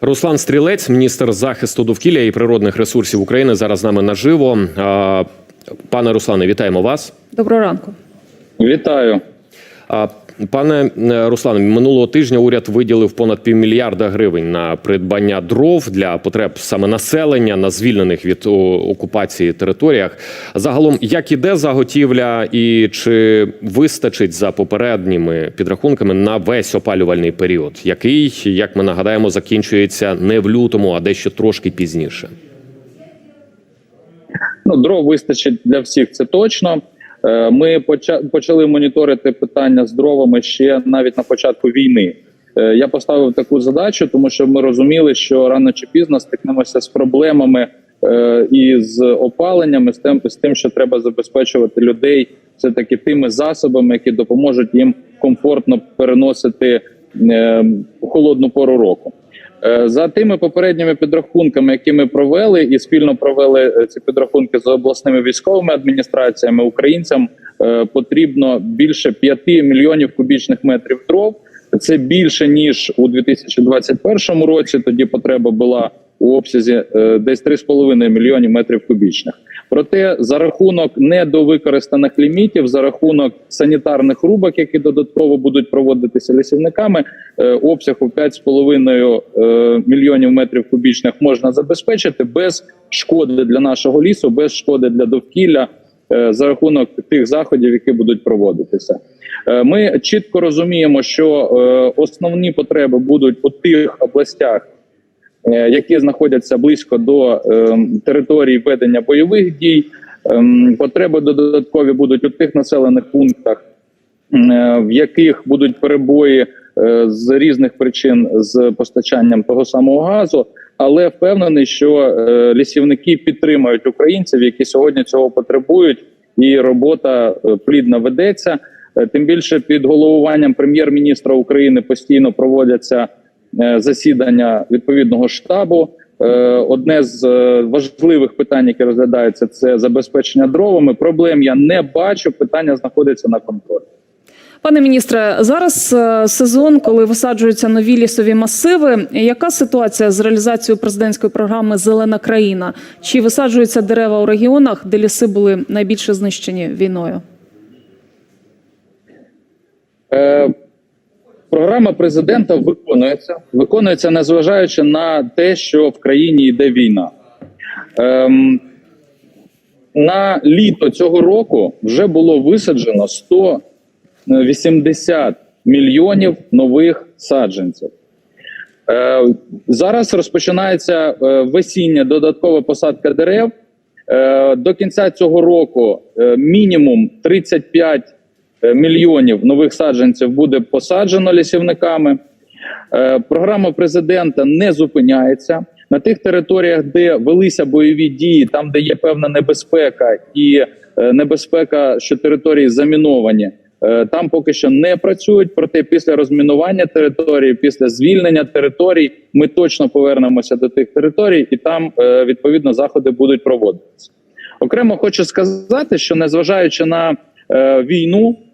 Руслан Стрілець, міністр захисту довкілля і природних ресурсів України, зараз з нами наживо. Пане Руслане, вітаємо вас. Доброго ранку. Вітаю. Пане е, Руслане, минулого тижня уряд виділив понад півмільярда гривень на придбання дров для потреб саме населення на звільнених від окупації територіях. Загалом, як іде заготівля, і чи вистачить за попередніми підрахунками на весь опалювальний період, який, як ми нагадаємо, закінчується не в лютому, а дещо трошки пізніше. Ну, дров вистачить для всіх, це точно. Е, Ми поча- почали моніторити питання з дровами ще навіть на початку війни. Е, Я поставив таку задачу, тому що ми розуміли, що рано чи пізно стикнемося з проблемами е, і з опаленнями, з тим, з тим, що треба забезпечувати людей все таки тими засобами, які допоможуть їм комфортно переносити е, холодну пору року. Е, За тими попередніми підрахунками, які ми провели, і спільно провели е, ці підрахунки з обласними військовими адміністраціями, українцям е, потрібно більше 5 мільйонів кубічних метрів дров. Це більше ніж у 2021 році. Тоді потреба була у обсязі е, десь 3,5 мільйонів метрів кубічних. Проте за рахунок недовикористаних лімітів, за рахунок санітарних рубок, які додатково будуть проводитися лісівниками, е, обсяг у 5,5 е, мільйонів метрів кубічних можна забезпечити без шкоди для нашого лісу, без шкоди для довкілля за рахунок тих заходів, які будуть проводитися. Ми чітко розуміємо, що основні потреби будуть у тих областях, які знаходяться близько до е, території ведення бойових дій. Ем, Потреби додаткові будуть у тих населених пунктах, е, в яких будуть перебої е, з різних причин з постачанням того самого газу. Але впевнений, що е, лісівники підтримують українців, які сьогодні цього потребують, і робота е, плідно ведеться. Е, Тим більше під головуванням прем'єр-міністра України постійно проводяться е, засідання відповідного штабу. Е, Одне з е, важливих питань, яке розглядається, це забезпечення дровами. Проблем я не бачу. Питання знаходиться на контролі. Пане міністре, зараз е, сезон, коли висаджуються нові лісові масиви. Яка ситуація з реалізацією президентської програми Зелена країна? Чи висаджуються дерева у регіонах, де ліси були найбільше знищені війною? Е, програма президента виконується, виконується незважаючи на те, що в країні йде війна. Ем, на літо цього року вже було висаджено 180 мільйонів нових саджанців. Е, зараз розпочинається е, весіння додаткова посадка дерев. Е, до кінця цього року е, мінімум 35 е, мільйонів нових саджанців буде посаджено лісівниками. Е, Програма президента не зупиняється на тих територіях, де велися бойові дії, там де є певна небезпека і е, небезпека, що території заміновані. е, Там поки що не працюють. Проте після розмінування території, після звільнення територій, ми точно повернемося до тих територій, і там е, відповідно заходи будуть проводитися. Окремо хочу сказати, що незважаючи на е, війну, е,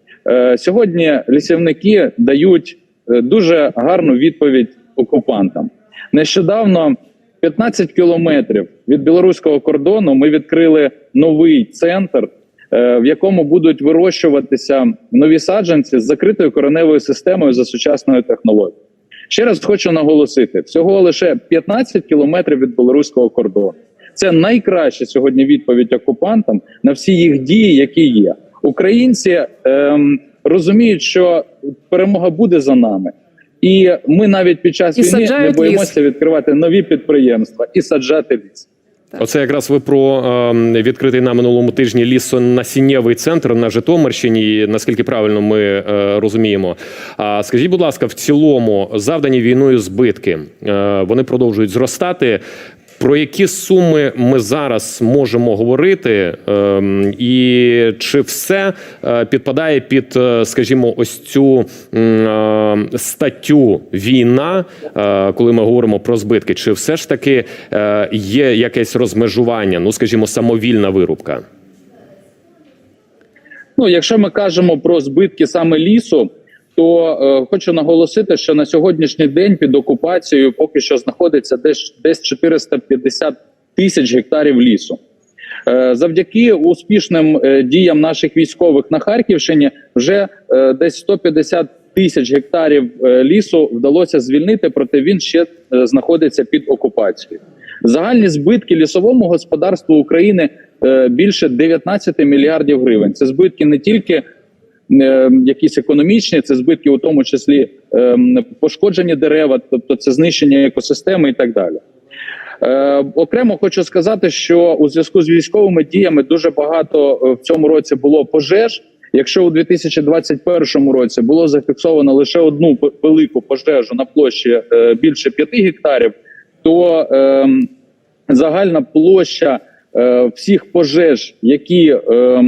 сьогодні лісівники дають е, дуже гарну відповідь окупантам. Нещодавно 15 кілометрів від білоруського кордону ми відкрили новий центр, е, в якому будуть вирощуватися нові саджанці з закритою кореневою системою за сучасною технологією. Ще раз хочу наголосити: всього лише 15 кілометрів від білоруського кордону. Це найкраща сьогодні відповідь окупантам на всі їх дії, які є. Українці ем, розуміють, що перемога буде за нами, і ми навіть під час І війни не боїмося відкривати нові підприємства і саджати ліс. Оце якраз ви про е, відкритий на минулому тижні лісонасіннєвий центр на Житомирщині. Наскільки правильно ми е, розуміємо? А скажіть, будь ласка, в цілому завдані війною збитки е, вони продовжують зростати. Про які суми ми зараз можемо говорити, ем, і чи все е, підпадає під, е, скажімо, ось цю е, статтю війна, коли ми говоримо про збитки? Чи все ж таки є якесь розмежування? Ну, скажімо, самовільна вирубка? Ну, якщо ми кажемо про збитки саме лісу, то е, хочу наголосити, що на сьогоднішній день під окупацією поки що знаходиться десь десь 450 тисяч гектарів лісу. Е, Завдяки успішним е, діям наших військових на Харківщині вже е, десь 150 тисяч гектарів е, лісу вдалося звільнити, проте він ще е, знаходиться під окупацією. Загальні збитки лісовому господарству України е, більше 19 мільярдів гривень. Це збитки не тільки якісь економічні, це збитки, у тому числі е, пошкоджені дерева, тобто це знищення екосистеми і так далі. Е, окремо хочу сказати, що у зв'язку з військовими діями дуже багато е, в цьому році було пожеж. Якщо у 2021 році було зафіксовано лише одну велику пожежу на площі е, більше 5 гектарів, то е, загальна площа е, всіх пожеж, які, е,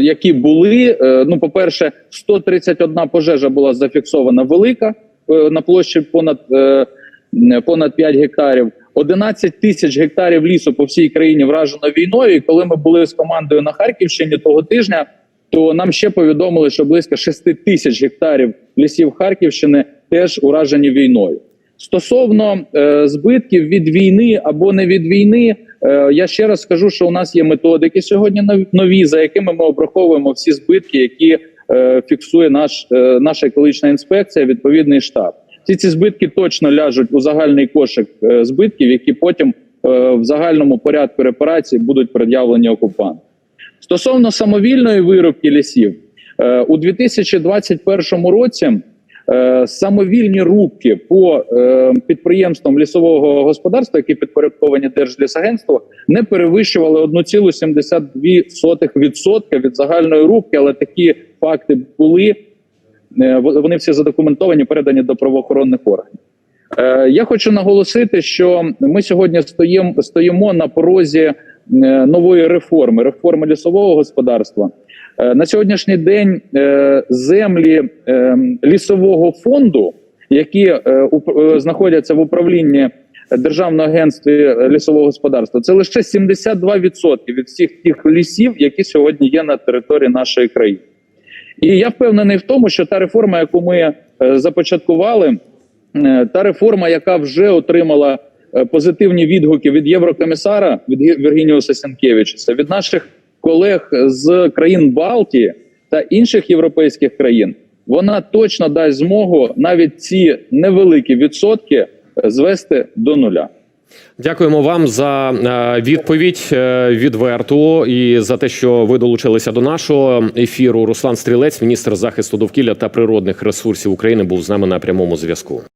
які були, е, ну, по-перше, 131 пожежа була зафіксована велика е, на площі понад, е, понад 5 гектарів. 11 тисяч гектарів лісу по всій країні вражено війною. І коли ми були з командою на Харківщині того тижня, то нам ще повідомили, що близько 6 тисяч гектарів лісів Харківщини теж уражені війною. Стосовно е, збитків від війни або не від війни, я ще раз скажу, що у нас є методики сьогодні нов- нові, за якими ми обраховуємо всі збитки, які е, фіксує наш е, наша екологічна інспекція, відповідний штаб. Всі ці збитки точно ляжуть у загальний кошик е, збитків, які потім е, в загальному порядку репарації будуть пред'явлені окупантам. Стосовно самовільної вирубки лісів, е, у 2021 році е, самовільні рубки по е, підприємствам лісового господарства, які підпорядковані Держлісагентству, не перевищували 1,72% від загальної рубки, але такі факти були. Е, Вони всі задокументовані, передані до правоохоронних органів. Е, Я хочу наголосити, що ми сьогодні стоїмо, стоїмо на порозі е, нової реформи, реформи лісового господарства. Е, На сьогоднішній день е, землі е, лісового фонду, які знаходяться в управлінні Державного агентства лісового господарства, це лише 72% від всіх тих лісів, які сьогодні є на території нашої країни. І я впевнений в тому, що та реформа, яку ми започаткували, та реформа, яка вже отримала позитивні відгуки від єврокомісара від Віргініуса Сенкевича, від наших колег з країн Балтії та інших європейських країн, вона точно дасть змогу навіть ці невеликі відсотки звести до нуля. Дякуємо вам за е, відповідь е, відверту і за те, що ви долучилися до нашого ефіру. Руслан Стрілець, міністр захисту довкілля та природних ресурсів України, був з нами на прямому зв'язку.